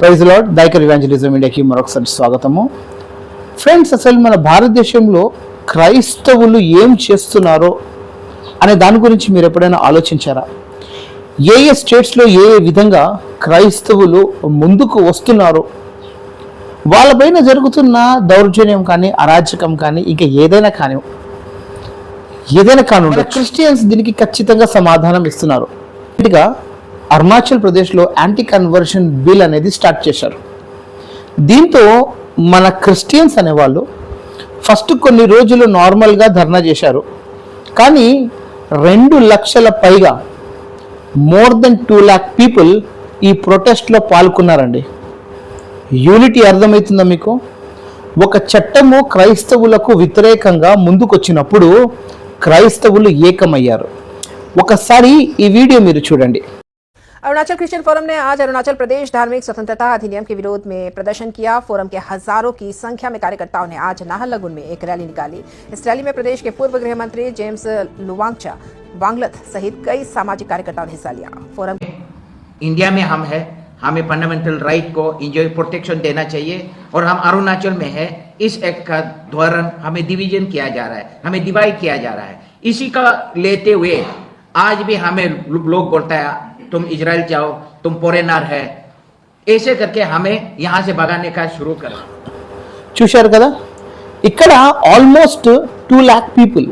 Praise lord దైకర్ evangelism ఇండియాకి మరొకసారి స్వాగతము. Friends అసలు మన భారతదేశంలో క్రైస్తవులు ఏం చేస్తున్నారో అనే దాని గురించి మీరు ఎప్పుడైనా ఆలోచించారా? ఏ ఏ స్టేట్స్లో ఏ ఏ విధంగా క్రైస్తవులు ముందుకు వస్తున్నారో? వాళ్ళపైన జరుగుతున్న దౌర్జన్యం కానీ అరాచకం కానీ ఇంకా ఏదైనా కానీ ఏదైనా కానుండే క్రిస్టియన్స్ దీనికి ఖచ్చితంగా సమాధానం ఇస్తున్నారు. ఇటుగా అరుణాచల్ ప్రదేశ్లో యాంటీ కన్వర్షన్ బిల్ అనేది స్టార్ట్ చేశారు. దీంతో మన క్రిస్టియన్స్ అనేవాళ్ళు ఫస్ట్ కొన్ని రోజులు నార్మల్గా ధర్నా చేశారు. కానీ రెండు లక్షల పైగా more than two lakh people ఈ ప్రొటెస్ట్లో పాల్గొన్నారండి. యూనిటీ అర్థమవుతుందా మీకు? ఒక చట్టము క్రైస్తవులకు వ్యతిరేకంగా ముందుకొచ్చినప్పుడు క్రైస్తవులు ఏకమయ్యారు. ఒకసారి ఈ వీడియో మీరు చూడండి. अरुणाचल क्रिश्चियन फोरम ने आज अरुणाचल प्रदेश धार्मिक स्वतंत्रता अधिनियम के विरोध में प्रदर्शन किया। फोरम के हज़ारों की संख्या में कार्यकर्ताओं ने आज नाहरलगुन में एक रैली निकाली। इस रैली में प्रदेश के पूर्व गृह मंत्री जेम्स लुवांगचा, वांगलत सहित कई सामाजिक कार्यकर्ताओं ने हिस्सा लिया। फोरम इंडिया में हम है, हमें फंडामेंटल राइट को इंजॉय प्रोटेक्शन देना चाहिए और हम अरुणाचल में है। इस एक्ट का दौरान हमें डिवीज़न किया जा रहा है, हमें डिवाइड किया जा रहा है। इसी का लेते हुए आज भी हमें लोग बोलता है तुम इजराइल जाओ तुम फोरेनर है ऐसे करके हमें यहाँ से भगाने का शुरू करा చూశారు కదా ఇక్కడ ఆల్మోస్ట్ టూ ల్యాక్ పీపుల్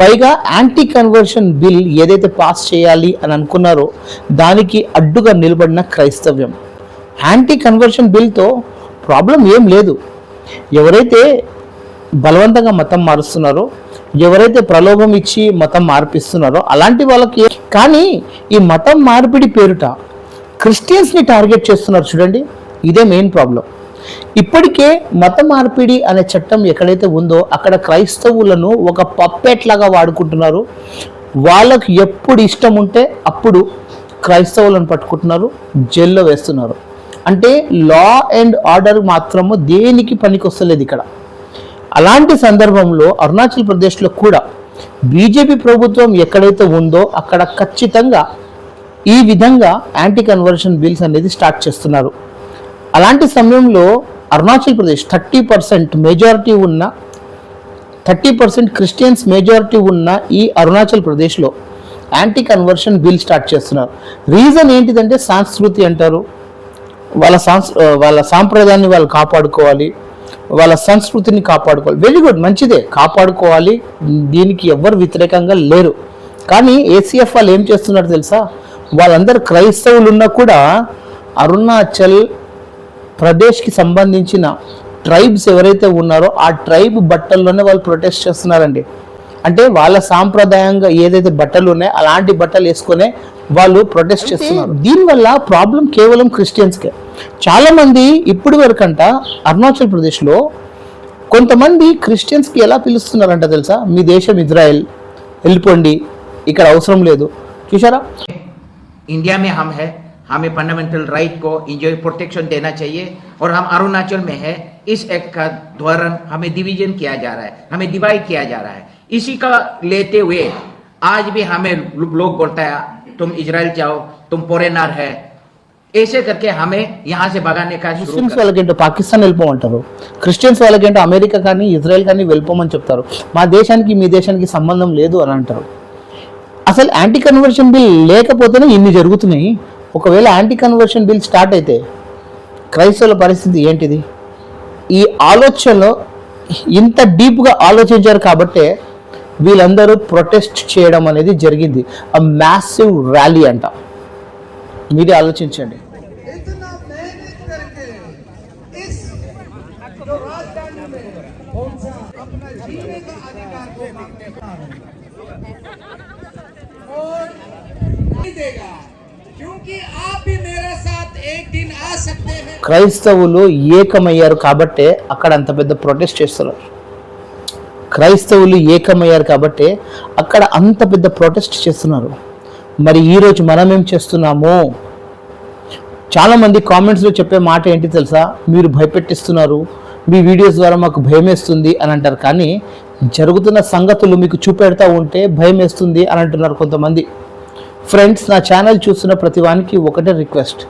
పైగా యాంటీ కన్వర్షన్ బిల్ ఏదైతే పాస్ చేయాలి అని అనుకున్నారో దానికి అడ్డుగా నిలబడిన క్రైస్తవ్యం యాంటీ కన్వర్షన్ బిల్తో ప్రాబ్లం ఏం లేదు ఎవరైతే బలవంతంగా మతం మారుస్తున్నారో ఎవరైతే ప్రలోభం ఇచ్చి మతం మార్పిస్తున్నారో అలాంటి వాళ్ళకి కానీ ఈ మతం మార్పిడి పేరుట క్రిస్టియన్స్ని టార్గెట్ చేస్తున్నారు చూడండి. ఇదే మెయిన్ ప్రాబ్లం ఇప్పటికే మత మార్పిడి అనే చట్టం ఎక్కడైతే ఉందో అక్కడ క్రైస్తవులను ఒక పప్పెట్లాగా వాడుకుంటున్నారు. వాళ్ళకు ఎప్పుడు ఇష్టం ఉంటే అప్పుడు క్రైస్తవులను పట్టుకుంటున్నారు జైల్లో వేస్తున్నారు. అంటే లా అండ్ ఆర్డర్ మాత్రము దేనికి పనికొస్తలేదు ఇక్కడ. అలాంటి సందర్భంలో అరుణాచల్ ప్రదేశ్లో కూడా బీజేపీ ప్రభుత్వం ఎక్కడైతే ఉందో అక్కడ ఖచ్చితంగా ఈ విధంగా యాంటీ కన్వర్షన్ బిల్స్ అనేది స్టార్ట్ చేస్తున్నారు. అలాంటి సమయంలో Arunachal Pradesh thirty percent majority ఉన్న థర్టీ పర్సెంట్ క్రిస్టియన్స్ మెజారిటీ ఉన్న ఈ అరుణాచల్ ప్రదేశ్లో యాంటీ కన్వర్షన్ బిల్ స్టార్ట్ చేస్తున్నారు. రీజన్ ఏంటిదంటే సంస్కృతి అంటారు. వాళ్ళ సాంస్ వాళ్ళ సాంప్రదాయాన్ని వాళ్ళు కాపాడుకోవాలి. వాళ్ళ సంస్కృతిని కాపాడుకోవాలి. వెరీ గుడ్ మంచిదే. కాపాడుకోవాలి. దీనికి ఎవ్వరు వ్యతిరేకంగా లేరు. కానీ ఏసీఎఫ్ వాళ్ళు ఏం చేస్తున్నారు తెలుసా? వాళ్ళందరూ క్రైస్తవులు ఉన్నా కూడా అరుణాచల్ ప్రదేశ్కి సంబంధించిన ట్రైబ్స్ ఎవరైతే ఉన్నారో ఆ ట్రైబ్ బట్టల్లోనే వాళ్ళు ప్రొటెస్ట్ చేస్తున్నారండి. అంటే వాళ్ళ సాంప్రదాయంగా ఏదైతే బట్టలు ఉన్నాయో అలాంటి బట్టలు వేసుకునే వాళ్ళు ప్రొటెస్ట్ చేస్తున్నారు దీనివల్ల ప్రాబ్లం కేవలం క్రిస్టియన్స్కే చాలామంది ఇప్పటి వరకంట అరుణాచల్ ప్రదేశ్లో కొంతమంది క్రిస్టియన్స్కి ఎలా పిలుస్తున్నారంట తెలుసా మీ దేశం ఇజ్రాయెల్ వెళ్ళిపోండి ఇక్కడ అవసరం లేదు చూసారా इंडिया में हम है हमें फंडामेंटल राइट को इंजॉय प्रोटेक्शन देना चाहिए और हम अरुणाचल में है इस एक्ट का दौरान हमें डिवीजन किया जा रहा है हमें डिवाइड किया जा रहा है इसी का लेते हुए आज भी हमें लोग बोलता है तुम इजराइल जाओ तुम फोरेनर है ऐसे करके हमें यहाँ से भगाने का शुरू ముస్లిమ్స్ करा వాళ్ళకేంటో పాకిస్తాన్ వెళ్ళిపోమంటారు క్రిస్టియన్స్ వాళ్ళకేంటో అమెరికా కానీ ఇజ్రాయెల్ కానీ వెళ్ళిపోమని చెప్తారు మా దేశానికి మీ దేశానికి సంబంధం లేదు అని అంటారు అసలు యాంటీ కన్వర్షన్ బిల్ లేకపోతేనే ఇన్ని జరుగుతున్నాయి ఒకవేళ యాంటీ కన్వర్షన్ బిల్ స్టార్ట్ అయితే క్రైస్తవుల పరిస్థితి ఏంటిది ఈ ఆలోచనలో ఇంత డీప్గా ఆలోచించారు కాబట్టే వీళ్ళందరూ ప్రొటెస్ట్ చేయడం అనేది జరిగింది. ఆ మ్యాసివ్ ర్యాలీ అంట. మీరే ఆలోచించండి. క్రైస్తవులు ఏకమయ్యారు కాబట్టే అక్కడ అంత పెద్ద ప్రొటెస్ట్ చేస్తున్నారు. క్రైస్తవులు ఏకమయ్యారు కాబట్టే అక్కడ అంత పెద్ద ప్రొటెస్ట్ చేస్తున్నారు. మరి ఈరోజు మనం ఏం చేస్తున్నాము? చాలామంది కామెంట్స్లో చెప్పే మాట ఏంటి తెలుసా? మీరు భయపెట్టిస్తున్నారు. మీ వీడియోస్ ద్వారా మాకు భయం వేస్తుంది అని అంటారు. కానీ జరుగుతున్న సంగతులు మీకు చూపెడతా ఉంటే భయం వేస్తుంది అని అంటున్నారు కొంతమంది. ఫ్రెండ్స్ నా ఛానల్ చూస్తున్న ప్రతి వానికి ఒకటే రిక్వెస్ట్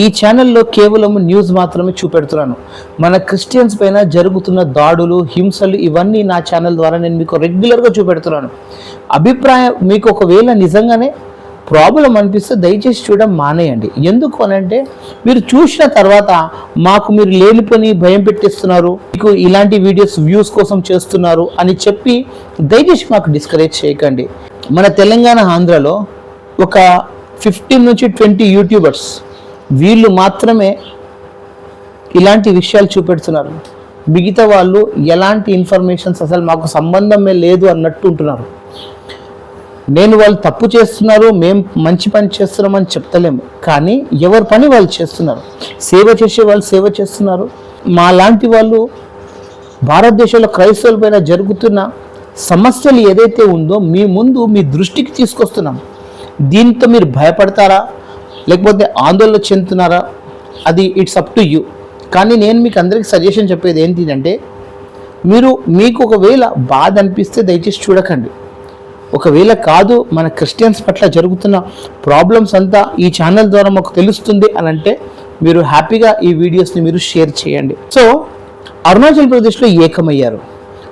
ఈ ఛానల్లో కేవలం న్యూస్ మాత్రమే చూపెడుతున్నాను. మన క్రిస్టియన్స్ పైన జరుగుతున్న దాడులు హింసలు ఇవన్నీ నా ఛానల్ ద్వారా నేను మీకు రెగ్యులర్గా చూపెడుతున్నాను. అభిప్రాయం మీకు ఒకవేళ నిజంగానే ప్రాబ్లం అనిపిస్తే దయచేసి చూడడం మానేయండి. ఎందుకు అనంటే మీరు చూసిన తర్వాత మాకు మీరు లేనిపోని భయం పెట్టిస్తున్నారు మీకు ఇలాంటి వీడియోస్ వ్యూస్ కోసం చేస్తున్నారు అని చెప్పి దయచేసి మాకు డిస్కరేజ్ చేయకండి. మన తెలంగాణ ఆంధ్రలో ఒక ఫిఫ్టీన్ నుంచి ట్వంటీ యూట్యూబర్స్ వీళ్ళు మాత్రమే ఇలాంటి విషయాలు చూపెడుతున్నారు. మిగతా వాళ్ళు ఎలాంటి ఇన్ఫర్మేషన్స్ అసలు మాకు సంబంధమే లేదు అన్నట్టు ఉంటున్నారు. నేను వాళ్ళు తప్పు చేస్తున్నారు మేము మంచి పని చేస్తున్నామని చెప్తలేము. కానీ ఎవరి పని వాళ్ళు చేస్తున్నారు? సేవ చేసే వాళ్ళు సేవ చేస్తున్నారు. మా లాంటి వాళ్ళు భారతదేశంలో క్రైస్తవుల పైన జరుగుతున్న సమస్యలు ఏదైతే ఉందో మీ ముందు మీ దృష్టికి తీసుకొస్తున్నాం. దీంతో మీరు భయపడతారా? లేకపోతే ఆందోళన చెందుతున్నారా? అది ఇట్స్ అప్ టు యూ కానీ నేను మీకు అందరికీ సజెషన్ చెప్పేది ఏంటిదంటే మీరు మీకు ఒకవేళ బాధ అనిపిస్తే దయచేసి చూడకండి. ఒకవేళ కాదు మన క్రిస్టియన్స్ పట్ల జరుగుతున్న ప్రాబ్లమ్స్ అంతా ఈ ఛానల్ ద్వారా మాకు తెలుస్తుంది అని అంటే మీరు హ్యాపీగా ఈ వీడియోస్ని మీరు షేర్ చేయండి. సో అరుణాచల్ ప్రదేశ్లో ఏకమయ్యారు.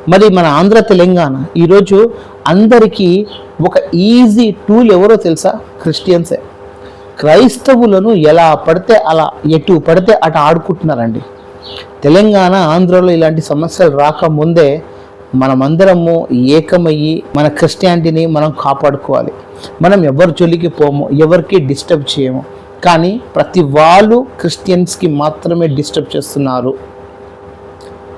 మరి మన ఆంధ్ర తెలంగాణ ఈరోజు అందరికీ ఒక ఈజీ టూల్ ఎవరో తెలుసా? క్రిస్టియన్సే క్రైస్తవులను ఎలా పడితే అలా ఎటు పడితే అటు ఆడుకుంటున్నారండి. తెలంగాణ ఆంధ్రలో ఇలాంటి సమస్యలు రాకముందే మనమందరము ఏకమయ్యి మన క్రిస్టియానిటీని మనం కాపాడుకోవాలి. మనం ఎవరి జోలికి పోము ఎవరికి డిస్టర్బ్ చేయము. కానీ ప్రతి వాళ్ళు క్రిస్టియన్స్కి మాత్రమే డిస్టర్బ్ చేస్తున్నారు.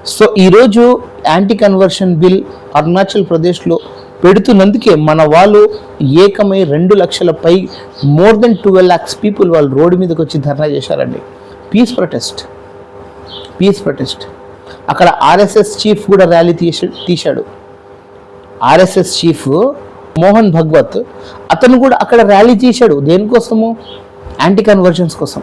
సో ఈరోజు యాంటీ కన్వర్షన్ బిల్ అరుణాచల్ ప్రదేశ్లో పెడుతున్నందుకే మన వాళ్ళు ఏకమై రెండు లక్షల పై more than twelve lakhs people వాళ్ళు రోడ్డు మీదకి వచ్చి ధర్నా చేశారండి. పీస్ ప్రొటెస్ట్ పీస్ ప్రొటెస్ట్ అక్కడ ఆర్ఎస్ఎస్ చీఫ్ కూడా ర్యాలీ తీసి తీశాడు. ఆర్ఎస్ఎస్ చీఫ్ మోహన్ భగవత్ అతను కూడా అక్కడ ర్యాలీ తీశాడు దేనికోసము? యాంటీ కన్వర్జన్స్ కోసం.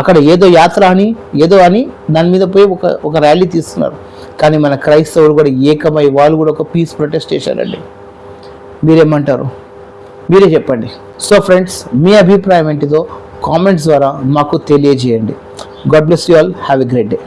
అక్కడ ఏదో యాత్ర అని ఏదో అని దాని మీద పోయి ఒక ఒక ర్యాలీ తీస్తున్నారు. కానీ మన క్రైస్తవులు కూడా ఏకమై వాళ్ళు కూడా ఒక పీస్ ప్రొటెస్ట్ చేశారండి. మీరేమంటారు? మీరే చెప్పండి. సో ఫ్రెండ్స్ మీ అభిప్రాయం ఏంటిదో కామెంట్స్ ద్వారా మాకు తెలియజేయండి. God bless you all have a great day